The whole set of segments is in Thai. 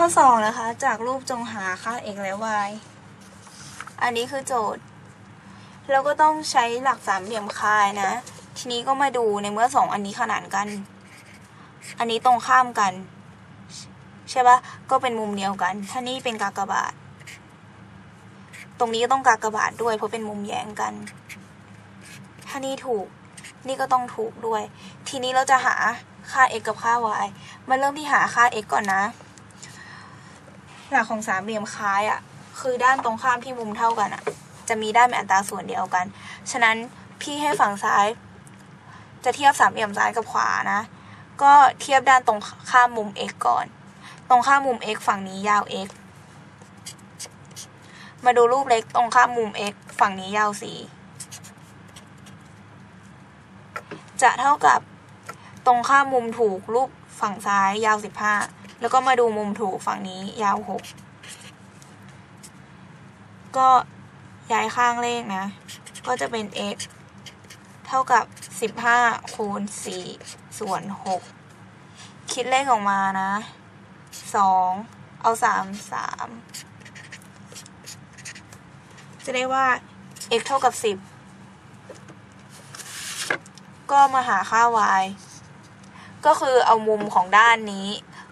ข้อสองนะคะ จากรูปจงหาค่า x และ y อันนี้คือโจทย์ เราก็ต้องใช้หลักสามเหลี่ยมคายนะ ทีนี้ก็มาดูในเมื่อสองอันนี้ขนานกัน อันนี้ตรงข้ามกัน ใช่ปะก็เป็นมุมเดียวกัน ถ้านี่เป็นกากบาท ตรงนี้ก็ต้องกากบาทด้วยเพราะเป็นมุมแย้งกัน ถ้านี่ถูก นี่ก็ต้องถูกด้วย ทีนี้เราจะหาค่า x กับค่า y มาเริ่มที่หาค่า x ก่อนนะ หลักของสามเหลี่ยมคล้ายอะ่ะคือด้านตรงข้ามที่มุมเท่ากันอะ่ะ จะมีด้านเป็นอัตราส่วนเดียวกัน ฉะนั้นพี่ให้ฝั่งซ้าย จะเทียบสามเหลี่ยมซ้ายกับขวานะ ก็เทียบด้านตรงข้ามมุม x ก่อน ตรงข้ามมุม x ฝั่งนี้ยาว x มาดูรูปเล็กตรงข้ามมุม x ฝั่งนี้ยาว4จะเท่ากับตรงข้ามมุมถูกรูปฝั่งซ้ายยาว 15 แล้วก็มาดูมุมถูกฝั่งนี้ยาว6ก็ย้ายข้างเลขนะ ก็จะเป็น x เท่ากับ 15 คูณ 4 ส่วน 6 คิดเลขออกมานะ 2 เอา 3 3 จะได้ว่า x เท่ากับ 10 ก็มาหาค่า y ก็คือเอามุมของด้านนี้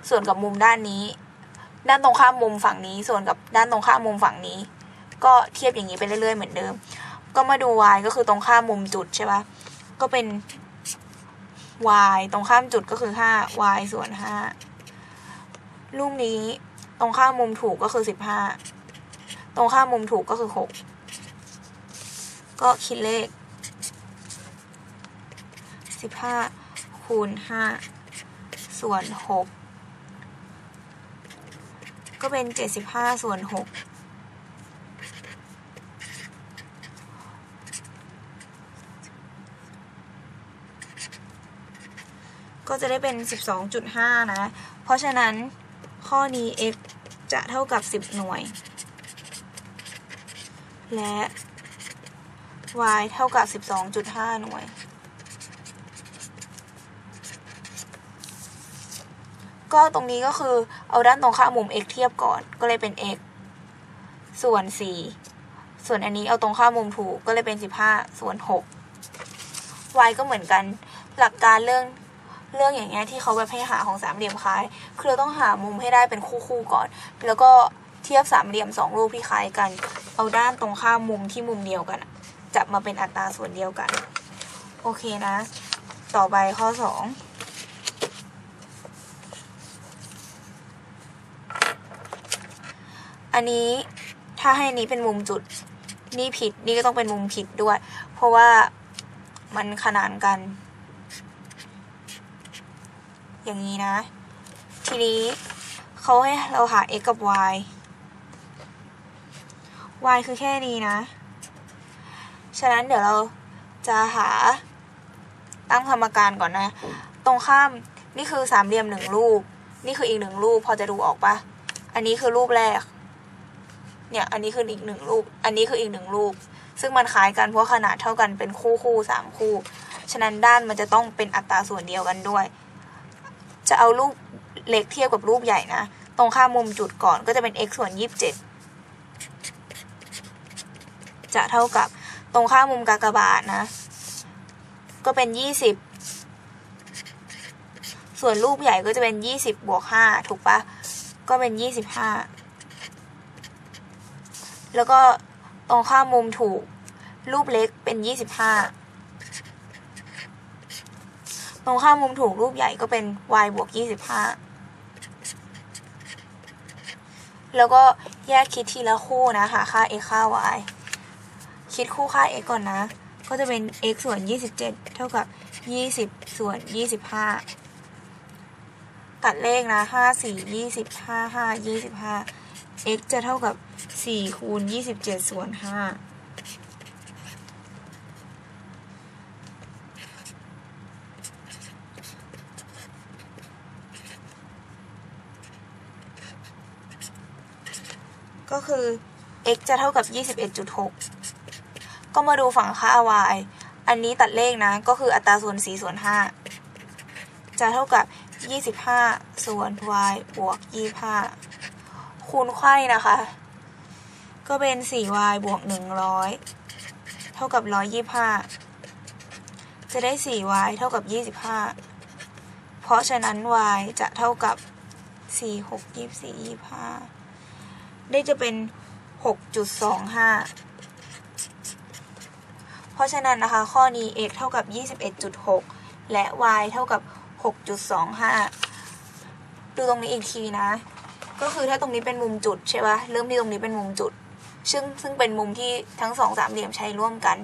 ส่วนกับมุมด้านนี้ ด้านตรงข้ามมุมฝั่งนี้ ส่วนกับด้านตรงข้ามมุมฝั่งนี้ ก็เทียบอย่างนี้ไปเรื่อยๆเหมือนเดิม ก็มาดู y ก็คือตรงข้ามมุมจุดใช่ปะก็เป็น y ตรงข้ามจุดก็คือ5 y ส่วน5รูปนี้ตรงข้ามมุมถูกก็คือ 15 ตรงข้ามมุมถูกก็คือ 6 ก็คิดเลข 15คูณ5ส่วน6 ก็เป็น 75 ส่วน 6 ก็จะได้เป็น 12.5 นะ เพราะฉะนั้นข้อนี้ x จะเท่ากับ 10 หน่วย และ y เท่ากับ 12.5 หน่วย ก็ตรงนี้ก็คือ เอาด้านตรงข้ามมุม x เทียบก่อนก็เลยเป็น x ส่วน 4 ส่วนอันนี้เอาตรงข้ามมุมถูกก็เลยเป็น 15 ส่วน 6 y ก็เหมือนกันหลักการเรื่องเรื่องอย่างเงี้ยที่เขาแบบให้หาของสามเหลี่ยมคล้าย คือเราต้องหามุมให้ได้เป็นคู่ๆก่อน แล้วก็เทียบสามเหลี่ยมสองรูปที่คล้ายกัน เอาด้านตรงข้ามมุมที่มุมเดียวกันอะจับมาเป็นอัตราส่วนเดียวกัน โอเคนะ ต่อไปข้อสอง อันนี้ถ้าให้นี้เป็นมุมจุด นี่ผิด นี่ก็ต้องเป็นมุมผิดด้วย เพราะว่ามันขนานกัน อย่างนี้นะ ทีนี้เขาให้เราหา x กับ y y คือแค่นี้นะ ฉะนั้นเดี๋ยวเราจะหาตั้งสมการก่อนนะ ตรงข้ามนี่คือสามเหลี่ยมหนึ่งรูป นี่คืออีกหนึ่งรูปพอจะดูออกปะอันนี้คือรูปแรก เนี่ยอันนี้คืออีกหนึ่งรูป อันนี้คืออีกหนึ่งรูป ซึ่งมันคล้ายกันเพราะขนาดเท่ากันเป็นคู่คู่สามคู่ ฉะนั้นด้านมันจะต้องเป็นอัตราส่วนเดียวกันด้วย จะเอารูปเล็กเทียบกับรูปใหญ่นะ ตรงข้ามมุมจุดก่อนก็จะเป็น x ส่วนยี่สิบเจ็ดจะเท่ากับตรงข้ามมุมกากบาทนะ ก็เป็นยี่สิบส่วนรูปใหญ่ก็จะเป็นยี่สิบบวกห้าถูกปะก็เป็นยี่สิบห้า แล้วก็ตรงข้ามมุมถูก รูปเล็กเป็นยี่สิบห้าตรงข้ามมุมถูกรูปใหญ่ก็เป็น y บวกยี่สิบห้าแล้วก็แยกคิดทีละคู่นะหาค่า x ค่า y คิดคู่ค่า x ก่อนนะ ก็จะเป็น x ส่วน 27 เท่ากับ 20 ส่วน 25 ตัดเลขนะ 5 4 20 5 5 25 x จะเท่ากับ 4คูณ27ส่วน5ก็คือ x จะเท่ากับ 21.6 ก็มาดูฝั่งค่า y อันนี้ตัดเลขนะ ก็คืออัตราส่วน4ส่วน 5 จะเท่ากับ 25 ส่วน y บวก 25 คูณไข่นะคะ ก็เป็น 4y บวก 100 เท่ากับ 125 จะได้ 4y เท่ากับ 25 เพราะฉะนั้น y จะเท่ากับ 4 6 24 25 ได้จะเป็น 6.25 เพราะฉะนั้นนะคะ ข้อนี้ x เท่ากับ 21.6 และ y เท่ากับ 6.25 ดูตรงนี้อีกทีนะก็คือถ้าตรงนี้เป็นมุมจุดใช่ปะเริ่มที่ตรงนี้เป็นมุมจุด ซึ่งซึ่งเป็นมุมที่ทั้งสองสามเหลี่ยมใช้ร่วมกัน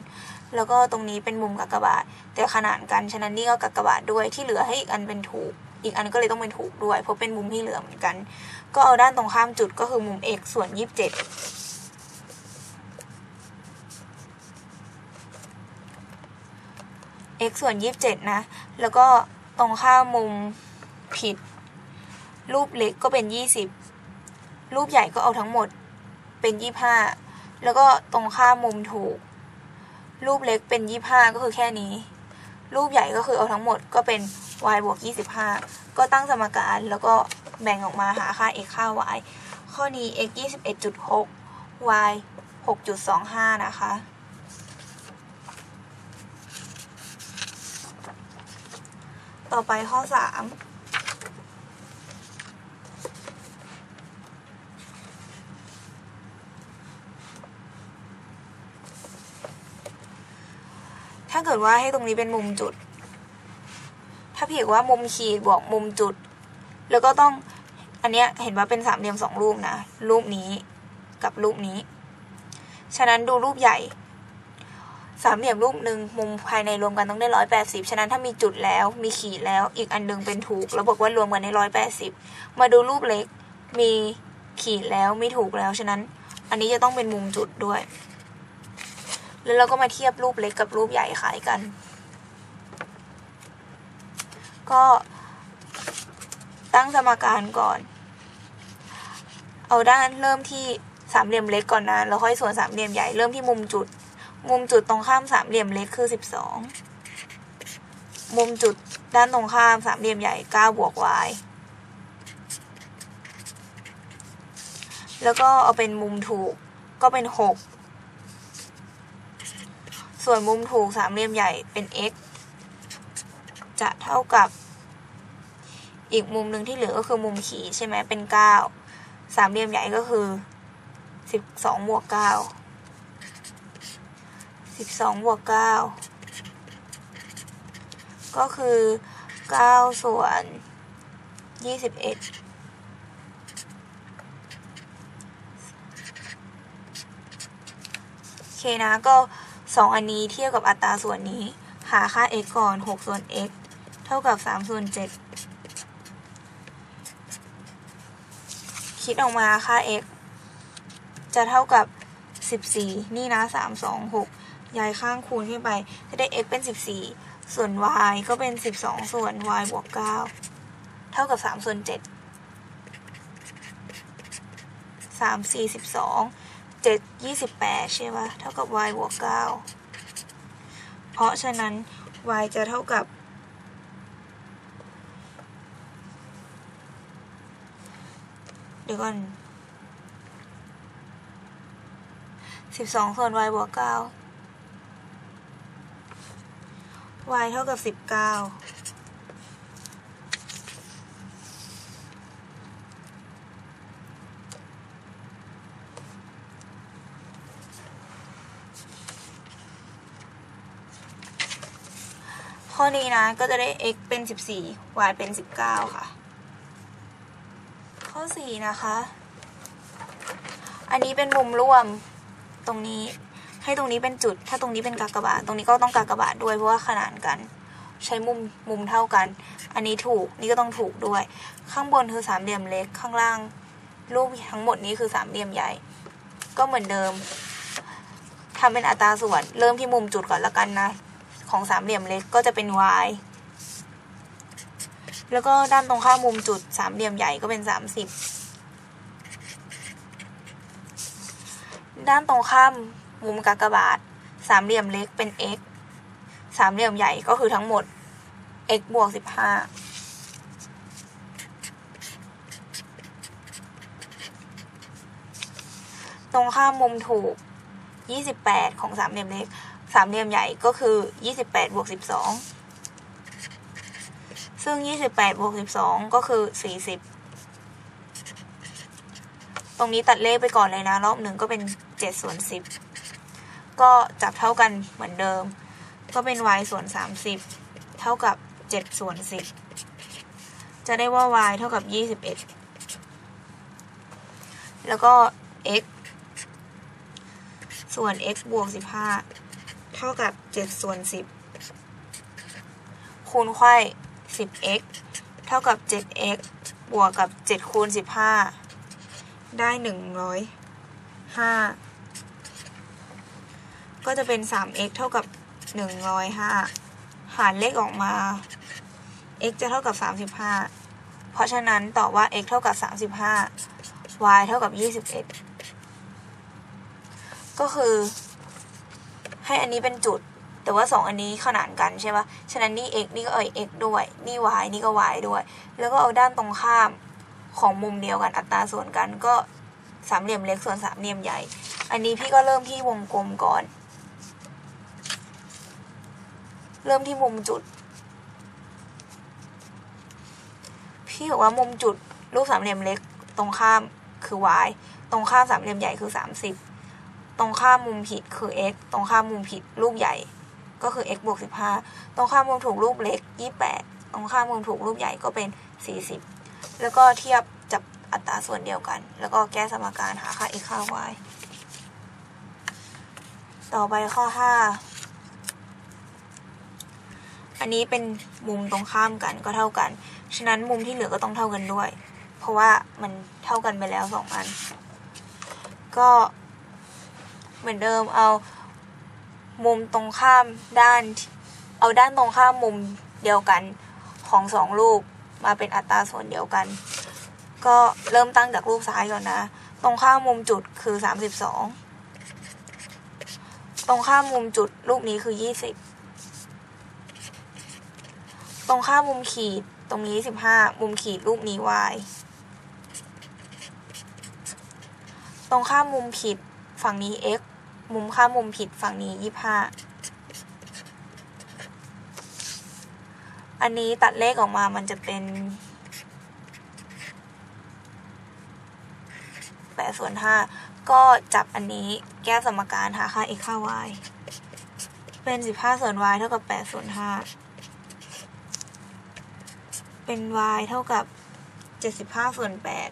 แล้วก็ตรงนี้เป็นมุมกากบาท แต่ขนานกัน ฉะนั้นนี่ก็กากบาทด้วยที่เหลือให้อีกอันเป็นถูก อีกอันก็เลยต้องเป็นถูกด้วย เพราะเป็นมุมที่เหลือเหมือนกัน ก็เอาด้านตรงข้ามจุดก็คือมุม x ส่วน 27 x ส่วน 27 นะ แล้วก็ตรงข้ามมุมผิด รูปเล็กก็เป็น 20 รูปใหญ่ก็เอาทั้งหมด เป็น25แล้วก็ตรงข้ามมุมถูก รูปเล็กเป็น25ก็คือแค่นี้ รูปใหญ่ก็คือเอาทั้งหมดก็เป็น y บวก25ก็ตั้งสมการแล้วก็แบ่งออกมาหาค่า x ค่า y ข้อนี้ x 21.6 y 6.25นะคะต่อไปข้อ 3 เกิดว่าให้ตรงนี้เป็นมุมจุด ถ้าเพียกว่ามุมขีดบวกมุมจุด แล้วก็ต้องอันเนี้ยเห็นว่าเป็นสามเหลี่ยมสองรูปนะ รูปนี้กับรูปนี้ ฉะนั้นดูรูปใหญ่ สามเหลี่ยมรูปหนึ่งมุมภายในรวมกันต้องได้ร้อยแปดสิบฉะนั้นถ้ามีจุดแล้วมีขีดแล้วอีกอันหนึงเป็นถูก แล้วบอกว่ารวมกันในร้อยแปดสิบมาดูรูปเล็กมีขีดแล้วไมีถูกแล้วฉะนั้น อันนี้จะต้องเป็นมุมจุดด้วย แล้วเราก็มาเทียบรูปเล็กกับรูปใหญ่ขายกัน ก็ตั้งสมการก่อน เอาด้านเริ่มที่สามเหลี่ยมเล็กก่อนนะ แล้วค่อยส่วนสามเหลี่ยมใหญ่ เริ่มที่มุมจุด มุมจุดตรงข้ามสามเหลี่ยมเล็กคือสิบสอง มุมจุดด้านตรงข้ามสามเหลี่ยมใหญ่เก้าบวก y แล้วก็เอาเป็นมุมถูกก็เป็นหก ส่วนมุมถูกสามเหลี่ยมใหญ่เป็น x จะเท่ากับ อีกมุมหนึ่งที่เหลือก็คือมุมขีใช่ไหมเป็นเก้าสามเหลี่ยมใหญ่ก็คือสิบสองบวกเก้าสิบสองบวกเก้าก็คือเก้าส่วนยี่สิบเอ็ดโอเคนะก็ สองอันนี้เทียบกับอัตราส่วนนี้ หาค่า x ก่อนหกส่วน x เท่ากับสามส่วนเจ็ดคิดออกมาค่า x จะเท่ากับ 14 นี่นะ 3 2 6 ย้ายข้างคูณขึ้นไป จะได้ x เป็น 14 ส่วน y ก็เป็น 12 ส่วน y บวก 9 เท่ากับ 3 ส่วน 7 3 4 12 7 28 ใช่ไหมเท่ากับ y บวก 9 เพราะฉะนั้น y จะเท่ากับ เดี๋ยวก่อน 12 ส่วน y บวก 9 y เท่ากับ 19 ข้อนี้นะ ก็จะได้ x เป็นสิบสี่ y เป็นสิบเก้าค่ะ ข้อสี่นะคะ อันนี้เป็นมุมร่วมตรงนี้ให้ตรงนี้เป็นจุด ถ้าตรงนี้เป็นกากบาท ตรงนี้ก็ต้องกากบาทด้วยเพราะว่าขนานกัน ใช้มุมมุมเท่ากัน อันนี้ถูก นี่ก็ต้องถูกด้วย ข้างบนคือสามเหลี่ยมเล็ก ข้างล่าง รูปทั้งหมดนี้คือสามเหลี่ยมใหญ่ ก็เหมือนเดิมทำเป็นอัตราส่วน เริ่มที่มุมจุดก่อนละกันนะ ของสามเหลี่ยมเล็กก็จะเป็น y แล้วก็ด้านตรงข้ามมุมจุดสามเหลี่ยมใหญ่ก็เป็นสามสิบด้านตรงข้ามมุมกากบาท สามเหลี่ยมเล็กเป็น x สามเหลี่ยมใหญ่ก็คือทั้งหมด x บวกสิบห้าตรงข้ามมุมถูก 28 ของสามเหลี่ยมเล็ก สามเหลี่ยมใหญ่ก็คือ 28บวก12 ซึ่ง 28บวก12 ก็คือ 40 ตรงนี้ตัดเลขไปก่อนเลยนะ รอบหนึ่งก็เป็น7ส่วน10 ก็จับเท่ากันเหมือนเดิม ก็เป็น y ส่วน 30 เท่ากับ 7 ส่วน 10 จะได้ว่า y เท่ากับ 21 แล้วก็ x ส่วน x บวก 15 เท่ากับ7ส่วน10 คูณไขว้ 10x เท่ากับ 7x บวกกับ 7 คูณ 15 ได้ 105 ก็จะเป็น 3x เท่ากับ 105 หารเลขออกมา x จะเท่ากับ 35 เพราะฉะนั้นตอบว่า x เท่ากับ 35 y เท่ากับ 21 ก็คือ ให้อันนี้เป็นจุด แต่ว่าสองอันนี้ขนานกันใช่ปะฉะนั้นนี่ x นี่ก็เอ่ย x ด้วย นี่ y นี่ก็ y ด้วย แล้วก็เอาด้านตรงข้ามของมุมเดียวกันอัตราส่วนกันก็สามเหลี่ยมเล็กส่วนสามเหลี่ยมใหญ่ อันนี้พี่ก็เริ่มที่วงกลมก่อน เริ่มที่มุมจุด พี่บอกว่ามุมจุดรูปสามเหลี่ยมเล็กตรงข้ามคือ y ตรงข้ามสามเหลี่ยมใหญ่คือ 30 ตรงข้ามมุมผิดคือ x ตรงข้ามมุมผิดรูปใหญ่ ก็คือ x บวก15 ตรงข้ามมุมถูกรูปเล็ก 28 ตรงข้ามมุมถูกรูปใหญ่ก็เป็น 40 แล้วก็เทียบจับอัตราส่วนเดียวกัน แล้วก็แก้สมการหาค่า x ค่า y ต่อไปข้อ 5 อันนี้เป็นมุมตรงข้ามกันก็เท่ากัน ฉะนั้นมุมที่เหลือก็ต้องเท่ากันด้วย เพราะว่ามันเท่ากันไปแล้วสองอัน ก็ เหมือนเดิมเอามุมตรงข้ามด้าน เอาด้านตรงข้ามมุมเดียวกันของสองรูปมาเป็นอัตราส่วนเดียวกัน ก็เริ่มตั้งจากรูปซ้ายก่อนนะ ตรงข้ามมุมจุดคือสามสิบสองตรงข้ามมุมจุดรูปนี้คือยี่สิบตรงข้ามมุมขีดตรงนี้สิบห้ามุมขีดรูปนี้ y ตรงข้ามมุมผิดฝั่งนี้ x มุมข้ามมุมผิดฝั่งนี้ยี่ห้าอันนี้ตัดเลขออกมามันจะเป็นแปดส่วนห้าก็จับอันนี้แก้สมการหาค่า x ค่า y เป็นสิบห้าส่วน y เท่ากับแปดส่วนห้าเป็น y เท่ากับเจ็ดสิบห้าส่วนแปด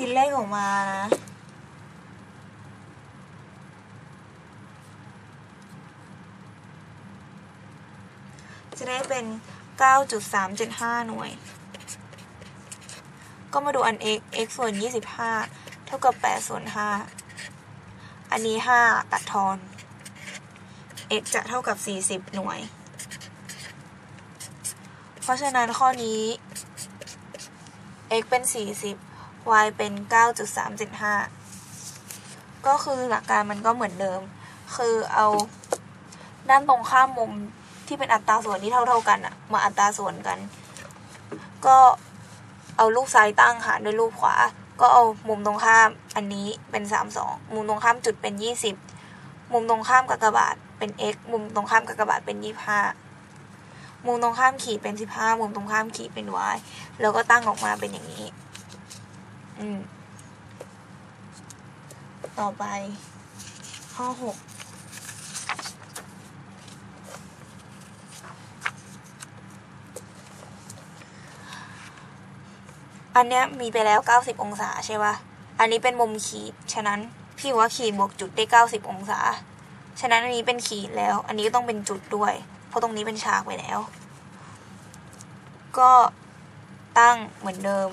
คิดเลขออกมานะจะได้เป็น 9.375 หน่วย ก็มาดูอัน x x ส่วน 25 เท่ากับ 8 ส่วน 5 อันนี้ 5 ตัดทอน x จะเท่ากับ 40 หน่วย เพราะฉะนั้นข้อนี้ x เป็น 40 y เป็น 9.375 ก็คือหลักการมันก็เหมือนเดิม คือเอาด้านตรงข้ามมุมที่เป็นอัตราส่วนที่เท่าๆกันอะมาอัตราส่วนกัน ก็เอาลูกซ้ายตั้งหารด้วยลูกขวา ก็เอามุมตรงข้ามอันนี้เป็น 32 มุมตรงข้ามจุดเป็น 20 มุมตรงข้ามกากบาทเป็น x มุมตรงข้ามกากบาทเป็น 25 มุมตรงข้ามขีดเป็น 15 มุมตรงข้ามขีดเป็น y แล้วก็ตั้งออกมาเป็นอย่างนี้ อืม ต่อไป ข้อ6อันเนี้ยมีไปแล้ว 90 องศาใช่ปะอันนี้เป็นมุมขีด ฉะนั้นพี่ว่าขีดบวกจุดได้ 90 องศา ฉะนั้นอันนี้เป็นขีดแล้ว อันนี้ก็ต้องเป็นจุดด้วย เพราะตรงนี้เป็นฉากไปแล้ว ก็ตั้งเหมือนเดิม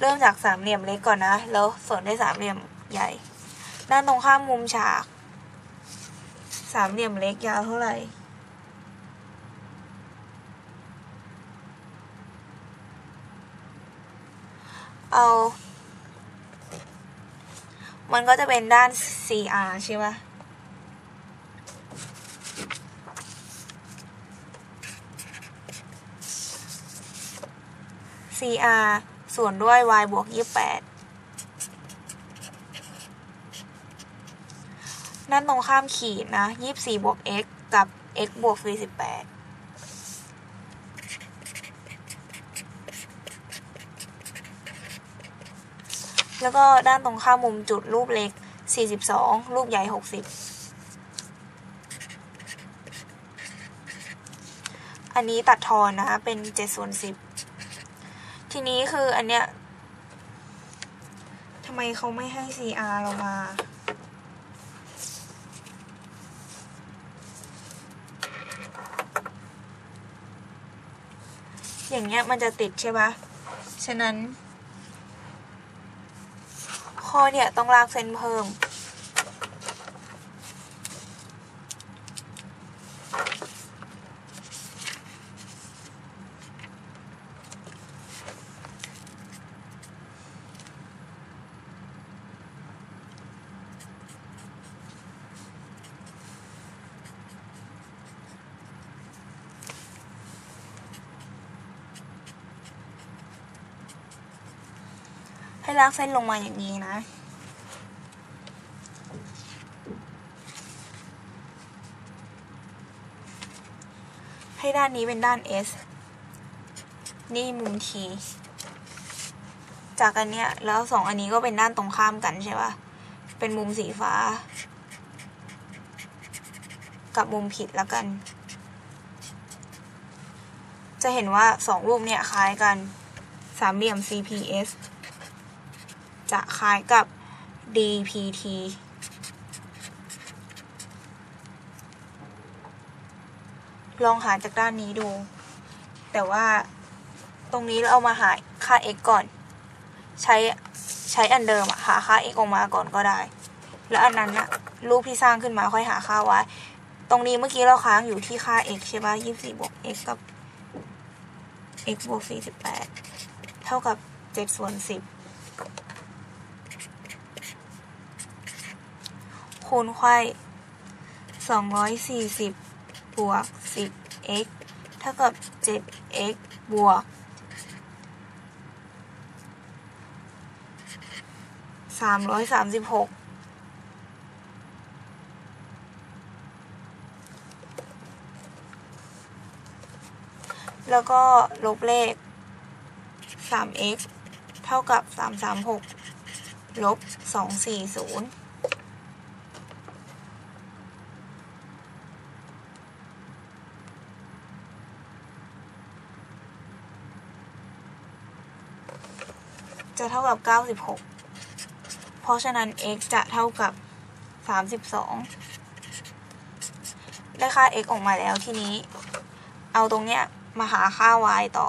เริ่มจากสามเหลี่ยมเล็กก่อนนะ แล้วส่วนด้วยสามเหลี่ยมใหญ่ ด้านตรงข้ามมุมฉาก สามเหลี่ยมเล็กยาวเท่าไหร่เอา มันก็จะเป็นด้าน CR ใช่ปะ CR ส่วนด้วย y บวก28 นั่นตรงข้ามขีดนะ 24 บวก x กับ x บวก 48แล้วก็ด้านตรงข้ามมุมจุดรูปเล็ก 42 รูปใหญ่ 60 อันนี้ตัดทอนนะคะ เป็น7ส่วน10 ทีนี้คืออันเนี้ยทำไมเขาไม่ให้ CR เรามา อย่างเงี้ยมันจะติดใช่ปะฉะนั้น ข้อเนี่ยต้องลากเส้นเพิ่ม ให้ลากเส้นลงมาอย่างนี้นะ ให้ด้านนี้เป็นด้าน S นี่มุม T จากอันเนี้ยแล้วสองอันนี้ก็เป็นด้านตรงข้ามกันใช่ปะเป็นมุมสีฟ้า กับมุมผิดแล้วกัน จะเห็นว่าสองรูปเนี่ยคล้ายกันสามเหลี่ยม CPS จะคล้ายกับ DPT ลองหาจากด้านนี้ดู แต่ว่าตรงนี้เราเอามาหาค่า x ก่อน ใช้ใช้อันเดิมอะหาค่า x ออกมาก่อนก็ได้ แล้วอันนั้นอะรูปที่สร้างขึ้นมาค่อยหาค่า y ตรงนี้เมื่อกี้เราค้างอยู่ที่ค่า x ใช่ปะยี่สี่บวก x กับ x บวกสี่สิบแปดเท่ากับเจ็ดส่วนสิบ คูณไขว้240 บวก 10x เท่ากับ 7x บวก 336แล้วก็ลบเลข 3x เท่ากับ 336 ลบ 240 จะเท่ากับ 96 เพราะฉะนั้น x จะเท่ากับ 32 ได้ค่า x ออกมาแล้วทีนี้ เอาตรงเนี้ยมาหาค่า y ต่อ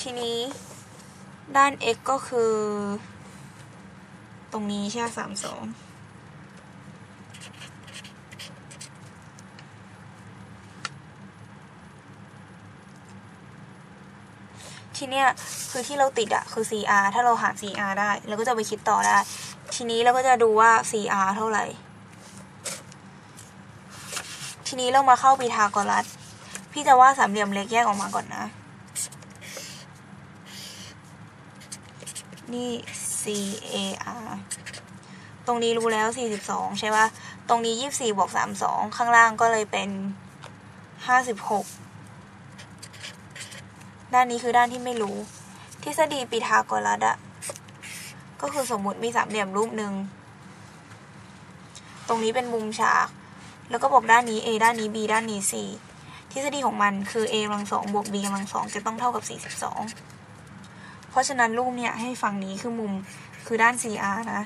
ทีนี้ด้าน x ก็คือ ตรงนี้ใช่ไหม32 ทีเนี้ยคือที่เราติดอะคือ CR ถ้าเราหา CR ได้เราก็จะไปคิดต่อได้ ทีนี้เราก็จะดูว่า CR เท่าไหร่ ทีนี้เรามาเข้าปีทาโกรัส พี่จะว่าดสามเหลี่ยมเล็กแยกออกมาก่อนนะ นี่ CAR ตรงนี้รู้แล้ว 42 ใช่ปะตรงนี้ 24บวก32 ข้างล่างก็เลยเป็น 56 ด้านนี้คือด้านที่ไม่รู้ ทฤษฎีปีทาโกรัสอะก็คือสมมุติมีสามเหลี่ยมรูปหนึ่ง ตรงนี้เป็นมุมฉาก แล้วก็บอกด้านนี้ a ด้านนี้ b ด้านนี้ c ทฤษฎีของมันคือ a กำลังสองบวก b กำลังสองจะต้องเท่ากับ 42 เพราะฉะนั้นรูปเนี่ยให้ฝั่งนี้คือมุมคือด้าน cr นะ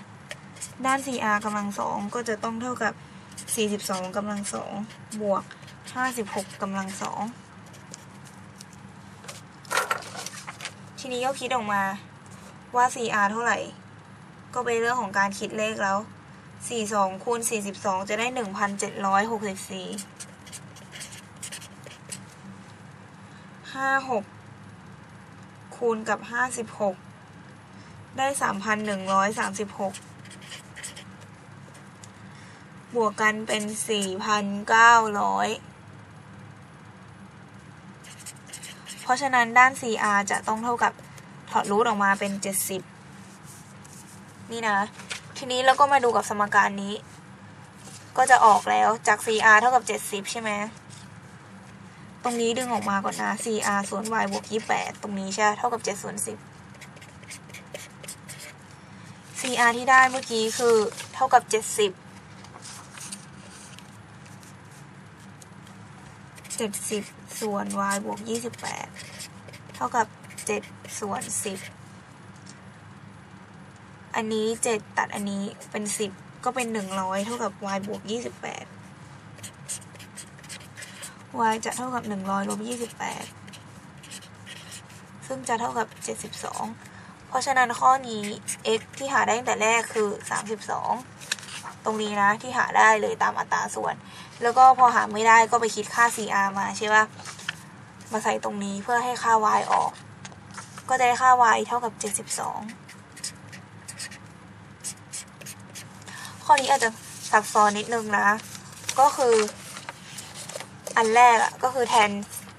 ด้าน cr กำลังสองก็จะต้องเท่ากับ 42กำลังสองบวก 56กำลังสอง ทีนี้ก็คิดออกมาว่า 4R เท่าไหร่ ก็เป็นเรื่องของการคิดเลขแล้ว 42คูณ42 จะได้ 1,764 56 คูณกับ 56 ได้ 3,136บวกกันเป็น 4,900 เพราะฉะนั้นด้าน CR จะต้องเท่ากับถอดรูทออกมาเป็นเจ็ดสิบนี่นะ ทีนี้เราก็มาดูกับสมการนี้ ก็จะออกแล้วจาก CR เท่ากับเจ็ดสิบใช่ไหม ตรงนี้ดึงออกมาก่อนนะ CR ส่วน y บวก 28 ตรงนี้ใช่ เท่ากับ7ส่วน10 CR ที่ได้เมื่อกี้คือเท่ากับ 70 70 ส่วน y บวก 28 เท่ากับ 7 ส่วน 10 อันนี้ 7 ตัดอันนี้เป็น 10 ก็เป็น 100 เท่ากับ y บวก 28 y จะเท่ากับ 100ลบ28 ซึ่งจะเท่ากับ 72 เพราะฉะนั้นข้อนี้ x ที่หาได้ตั้งแต่แรกคือ 32 ตรงนี้นะที่หาได้เลยตามอัตราส่วน แล้วก็พอหาไม่ได้ก็ไปคิดค่า CR มาใช่ปะมาใส่ตรงนี้เพื่อให้ค่า y ออก ก็จะได้ค่า y เท่ากับ 72 ข้อนี้อาจจะซับซ้อนนิดนึงนะ ก็คืออันแรกอะก็คือแทน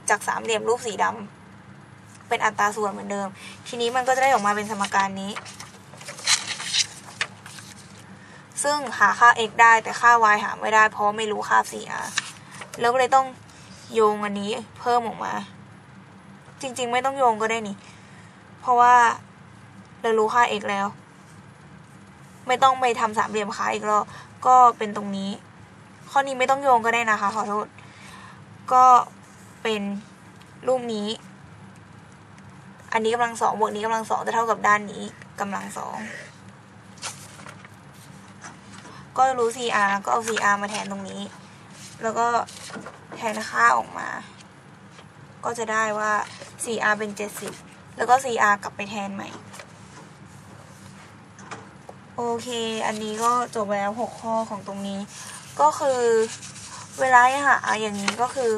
จากสามเหลี่ยมรูปสีดำเป็นอัตราส่วนเหมือนเดิม ทีนี้มันก็จะได้ออกมาเป็นสมการนี้ ซึ่งหาค่า x ได้แต่ค่า y หาไม่ได้เพราะไม่รู้ค่า cr แล้วก็เลยต้องโยงอันนี้เพิ่มออกมา จริงๆ ไม่ต้องโยงก็ได้นี่ เพราะว่าเรารู้ค่า x แล้ว ไม่ต้องไปทำสามเหลี่ยมค่าอีกรอบก็เป็นตรงนี้ ข้อนี้ไม่ต้องโยงก็ได้นะคะ ขอโทษ ก็เป็นรูปนี้ อันนี้กำลังสองบวกนี้กำลังสองจะเท่ากับด้านนี้กำลังสอง ก็รู้ CR ก็เอา CR มาแทนตรงนี้ แล้วก็แทนค่าออกมา ก็จะได้ว่า CR เป็น 70 แล้วก็ CR กลับไปแทนใหม่ โอเค อันนี้ก็จบแล้ว 6 ข้อของตรงนี้ ก็คือเวลาหาอย่างนี้ก็คือ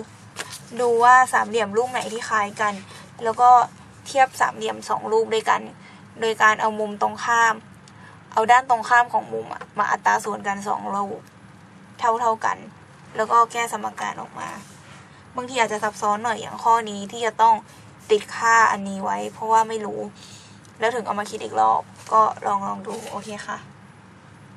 ดูว่าสามเหลี่ยมรูปไหนที่คล้ายกัน แล้วก็เทียบสามเหลี่ยมสองรูปด้วยกัน โดยการเอามุมตรงข้าม เอาด้านตรงข้ามของมุมอะมาอัตราส่วนกันสองรูปเท่าเท่าๆกัน แล้วก็แก้สมการออกมา บางทีอาจจะซับซ้อนหน่อยอย่างข้อนี้ที่จะต้องติดค่าอันนี้ไว้ เพราะว่าไม่รู้ แล้วถึงเอามาคิดอีกรอบ ก็ลองลองดูโอเคค่ะ